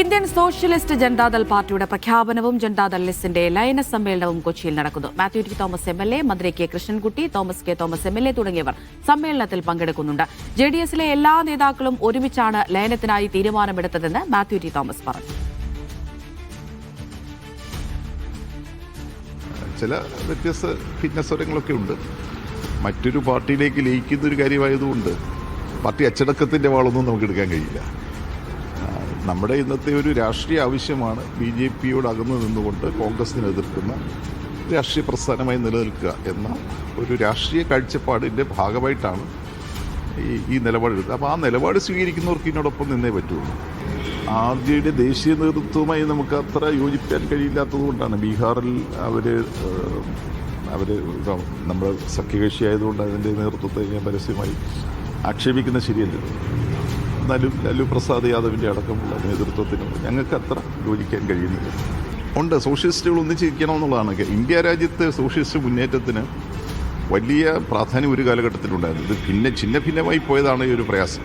Indian socialist Janata Dal പാർട്ടിയുടെ പ്രഖ്യാപനവും ജനതാദൾ ലിസ്റ്റിന്റെ ലയന സമ്മേളനവും കൊച്ചിയിൽ നടക്കുന്നു. Mathew T Thomas M L A മന്ത്രി K Krishnankutty Thomas K Thomas M L A തുടങ്ങിയവർ സമ്മേളനത്തിൽ പങ്കെടുക്കുന്നുണ്ട്. ജെ ഡി എസിലെ എല്ലാ നേതാക്കളും ഒരുമിച്ചാണ് ലയനത്തിനായി തീരുമാനമെടുത്തതെന്ന് മാത്യു ടി തോമസ് പറഞ്ഞു. ചില വ്യത്യസ്ത ഭിന്നസ്വരങ്ങളൊക്കെ ഉണ്ട്. മറ്റൊരു പാർട്ടിയിലേക്ക് ലയിക്കുന്ന ഒരു കാര്യമായതുകൊണ്ട് പാർട്ടി അച്ചടക്കത്തിന്റെ വാളൊന്നും നമുക്ക് എടുക്കാൻ കഴിയില്ല. നമ്മുടെ ഇന്നത്തെ ഒരു രാഷ്ട്രീയ ആവശ്യമാണ് ബി ജെ പിയോട് അകന്നു നിന്നുകൊണ്ട് കോൺഗ്രസിനെ എതിർക്കുന്ന രാഷ്ട്രീയ പ്രസ്ഥാനമായി നിലനിൽക്കുക എന്ന ഒരു രാഷ്ട്രീയ കാഴ്ചപ്പാടിന്റെ ഭാഗമായിട്ടാണ് ഈ ഈ നിലപാടെടുത്തത് അപ്പോൾ ആ നിലപാട് സ്വീകരിക്കുന്നവർക്ക് ഇതിനോടൊപ്പം നിന്നേ പറ്റുള്ളൂ. ആർ ദേശീയ നേതൃത്വവുമായി നമുക്ക് അത്ര യോജിപ്പിക്കാൻ കഴിയില്ലാത്തത് കൊണ്ടാണ്. ബീഹാറിൽ അവർ അവർ നമ്മുടെ സഖ്യകക്ഷി ആയതുകൊണ്ട് അതിന്റെ നേതൃത്വത്തെ ഞാൻ പരസ്യമായി ആക്ഷേപിക്കുന്ന ശരിയല്ല എന്നാലും ലല്ലു പ്രസാദ് യാദവിന്റെ അടക്കമുള്ള നേതൃത്വത്തിനോട് ഞങ്ങൾക്ക് അത്ര യോജിക്കാൻ കഴിയുന്നില്ല. ഉണ്ട് സോഷ്യലിസ്റ്റുകൾ ഒന്നിച്ചിരിക്കണമെന്നുള്ളതാണ് ഇന്ത്യ രാജ്യത്തെ സോഷ്യലിസ്റ്റ് മുന്നേറ്റത്തിന് വലിയ പ്രാധാന്യം ഒരു കാലഘട്ടത്തിലുണ്ടായിരുന്നു ഇത് ഭിന്ന ഛിന്ന ഭിന്നമായി പോയതാണ് ഈ ഒരു പ്രയാസം.